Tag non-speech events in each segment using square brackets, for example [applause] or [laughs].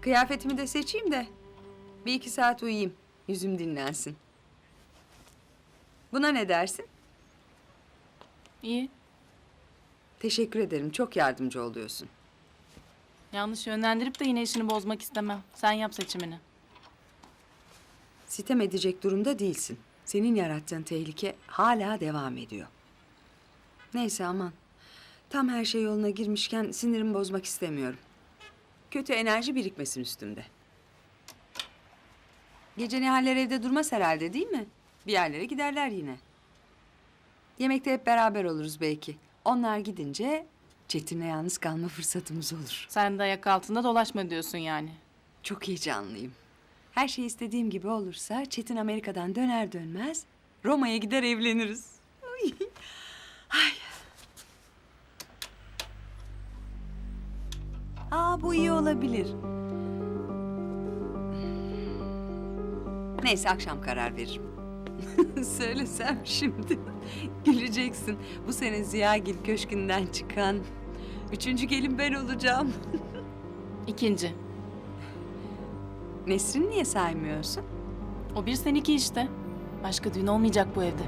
Kıyafetimi de seçeyim de bir iki saat uyuyayım. Yüzüm dinlensin. Buna ne dersin? İyi. Teşekkür ederim. Çok yardımcı oluyorsun. Yanlış yönlendirip de yine işini bozmak istemem. Sen yap seçimini. Sitem edecek durumda değilsin. Senin yarattığın tehlike hala devam ediyor. Neyse aman. Tam her şey yoluna girmişken sinirimi bozmak istemiyorum. Kötü enerji birikmesin üstümde. Gece Nihaller evde durmaz herhalde değil mi? Bir yerlere giderler yine. Yemekte hep beraber oluruz belki. Onlar gidince Çetin'le yalnız kalma fırsatımız olur. Sen de ayak altında dolaşma diyorsun yani. Çok heyecanlıyım. Her şey istediğim gibi olursa Çetin Amerika'dan döner dönmez Roma'ya gider evleniriz. Ay. Bu iyi olabilir. Neyse akşam karar veririm. [laughs] Söylesem şimdi [laughs] güleceksin. Bu sene Ziyagil Köşkü'nden çıkan üçüncü gelin ben olacağım. [laughs] İkinci. Nesrin niye saymıyorsun? O bir sen iki işte. Başka düğün olmayacak bu evde.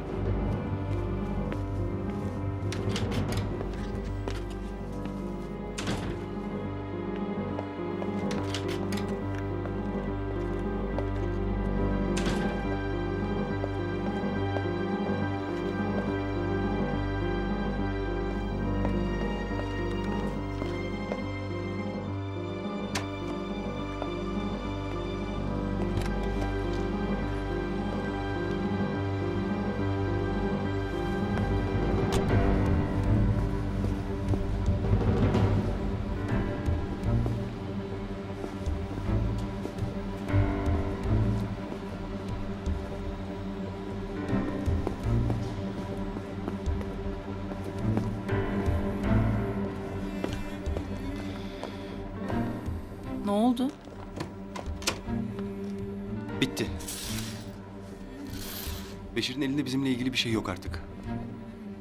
Beşir'in elinde bizimle ilgili bir şey yok artık.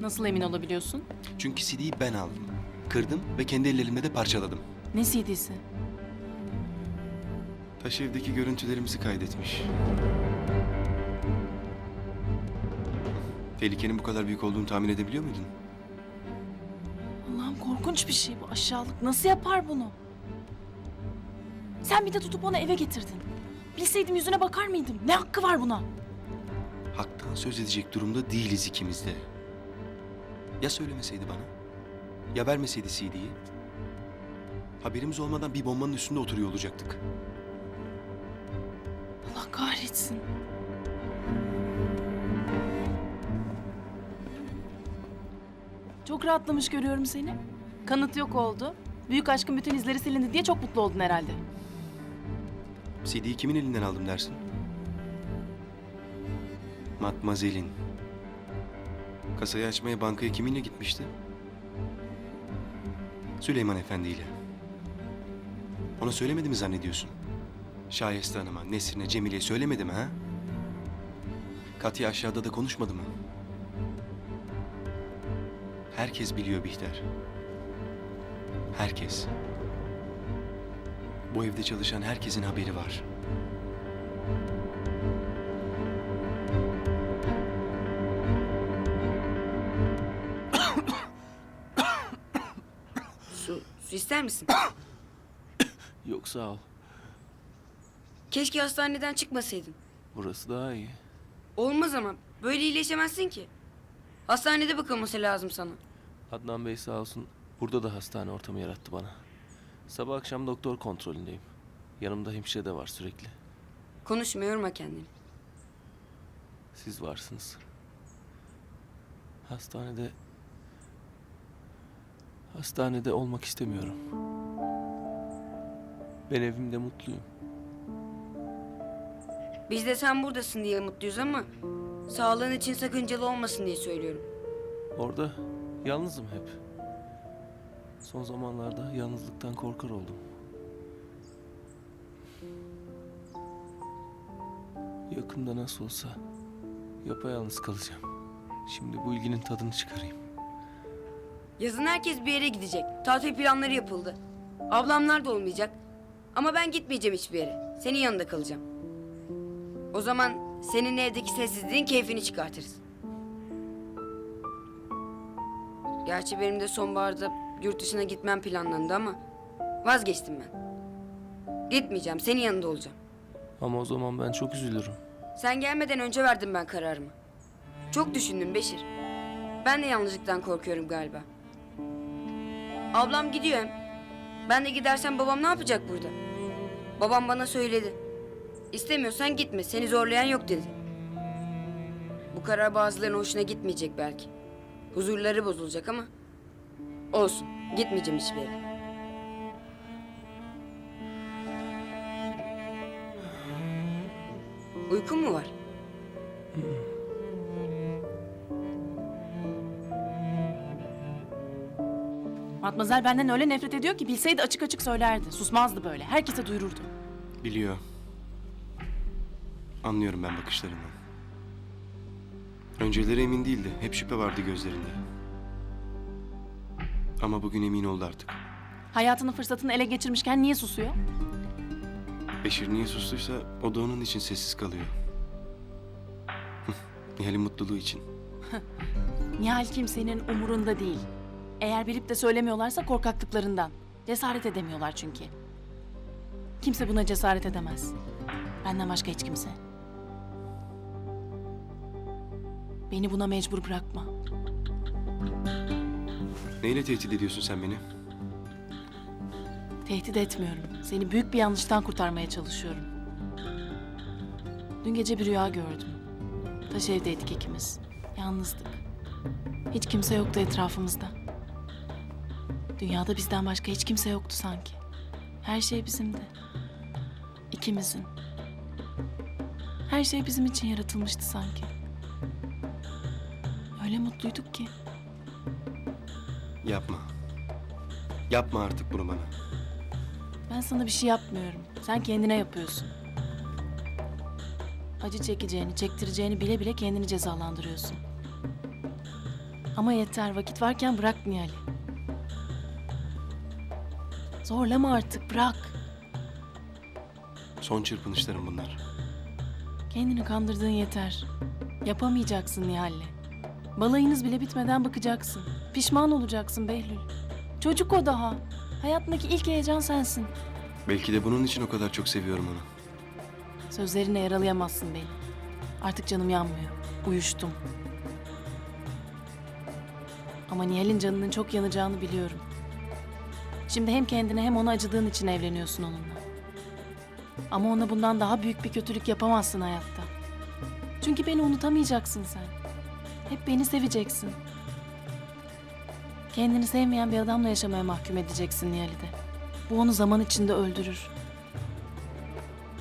Nasıl emin olabiliyorsun? Çünkü CD'yi ben aldım. Kırdım ve kendi ellerimle de parçaladım. Ne CD'si? Taş evdeki görüntülerimizi kaydetmiş. Tehlikenin bu kadar büyük olduğunu tahmin edebiliyor muydun? Allah'ım korkunç bir şey bu aşağılık. Nasıl yapar bunu? Sen bir de tutup onu eve getirdin. Bilseydim yüzüne bakar mıydım? Ne hakkı var buna? Haktan söz edecek durumda değiliz ikimiz de. Ya söylemeseydi bana? Ya vermeseydi CD'yi? Haberimiz olmadan bir bombanın üstünde oturuyor olacaktık. Allah kahretsin. Çok rahatlamış görüyorum seni. Kanıt yok oldu. Büyük aşkın bütün izleri silindi diye çok mutlu oldun herhalde. CD'yi kimin elinden aldım dersin? Matmazel'in. Kasayı açmaya bankaya kiminle gitmişti? Süleyman Efendi ile. Ona söylemedi mi zannediyorsun? Şayeste Hanım'a, Nesrin'e, Cemile'ye söylemedi mi ha? Katya aşağıda da konuşmadı mı? Herkes biliyor Bihter. Herkes. Bu evde çalışan herkesin haberi var. Su, su ister misin? [coughs] Yok sağ ol. Keşke hastaneden çıkmasaydın. Burası daha iyi. Olmaz ama böyle iyileşemezsin ki. Hastanede bakılması lazım sana. Adnan Bey sağ olsun burada da hastane ortamı yarattı bana. Sabah akşam doktor kontrolündeyim. Yanımda hemşire de var sürekli. Konuşma yorma kendini. Siz varsınız. Hastanede... Hastanede olmak istemiyorum. Ben evimde mutluyum. Biz de sen buradasın diye mutluyuz ama... ...sağlığın için sakıncalı olmasın diye söylüyorum. Orada yalnızım hep. Son zamanlarda yalnızlıktan korkar oldum. Yakında nasıl olsa yapayalnız kalacağım. Şimdi bu ilginin tadını çıkarayım. Yazın herkes bir yere gidecek. Tatil planları yapıldı. Ablamlar da olmayacak. Ama ben gitmeyeceğim hiçbir yere. Senin yanında kalacağım. O zaman senin evdeki sessizliğin keyfini çıkartırız. Gerçi benim de sonbaharda yurt dışına gitmem planlandı ama vazgeçtim ben. Gitmeyeceğim, senin yanında olacağım. Ama o zaman ben çok üzülürüm. Sen gelmeden önce verdim ben kararımı. Çok düşündüm Beşir. Ben de yalnızlıktan korkuyorum galiba. Ablam gidiyor. Ben de gidersem babam ne yapacak burada? Babam bana söyledi. İstemiyorsan gitme, seni zorlayan yok dedi. Bu karar bazılarının hoşuna gitmeyecek belki. Huzurları bozulacak ama... Olsun, gitmeyeceğim hiçbir yere. Uykun mu var? Matmazel benden öyle nefret ediyor ki bilseydi açık açık söylerdi. Susmazdı böyle. Herkese duyururdu. Biliyor. Anlıyorum ben bakışlarından. Önceleri emin değildi. Hep şüphe vardı gözlerinde. Ama bugün emin oldu artık. Hayatının fırsatını ele geçirmişken niye susuyor? Beşir niye sustuysa o da onun için sessiz kalıyor. Nihal'in mutluluğu için. Nihal kimsenin umurunda değil. Eğer bilip de söylemiyorlarsa korkaklıklarından. Cesaret edemiyorlar çünkü. Kimse buna cesaret edemez. Benden başka hiç kimse. Beni buna mecbur bırakma. Neyle tehdit ediyorsun sen beni? Tehdit etmiyorum. Seni büyük bir yanlıştan kurtarmaya çalışıyorum. Dün gece bir rüya gördüm. Taş evdeydik ikimiz. Yalnızdık. Hiç kimse yoktu etrafımızda. Dünyada bizden başka hiç kimse yoktu sanki. Her şey bizimdi. İkimizin. Her şey bizim için yaratılmıştı sanki. Öyle mutluyduk ki. Yapma. Yapma artık bunu bana. Ben sana bir şey yapmıyorum. Sen kendine yapıyorsun. Acı çekeceğini, çektireceğini bile bile kendini cezalandırıyorsun. Ama yeter, vakit varken bırak Nihal'i. Zorlama artık, bırak. Son çırpınışlarım bunlar. Kendini kandırdığın yeter. Yapamayacaksın Nihal'le. Balayınız bile bitmeden bakacaksın. Pişman olacaksın Behlül. Çocuk o daha. Hayatındaki ilk heyecan sensin. Belki de bunun için o kadar çok seviyorum onu. Sözlerine yaralayamazsın beni. Artık canım yanmıyor. Uyuştum. Ama Nihal'in canının çok yanacağını biliyorum. Şimdi hem kendine hem ona acıdığın için evleniyorsun onunla. Ama ona bundan daha büyük bir kötülük yapamazsın hayatta. Çünkü beni unutamayacaksın sen. Hep beni seveceksin. Kendini sevmeyen bir adamla yaşamaya mahkum edeceksin Nihal'i. Bu onu zaman içinde öldürür.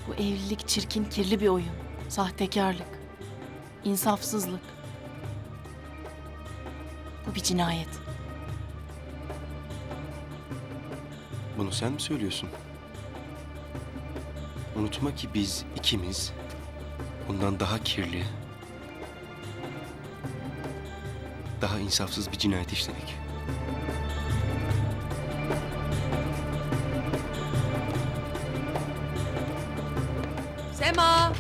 Bu evlilik çirkin, kirli bir oyun. Sahtekarlık. insafsızlık. Bu bir cinayet. Bunu sen mi söylüyorsun? Unutma ki biz ikimiz bundan daha kirli, daha insafsız bir cinayet işledik. Sema!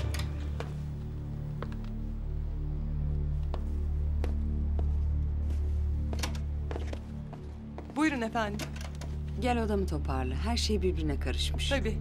Buyurun efendim. Gel odamı toparla. Her şey birbirine karışmış. Tabii.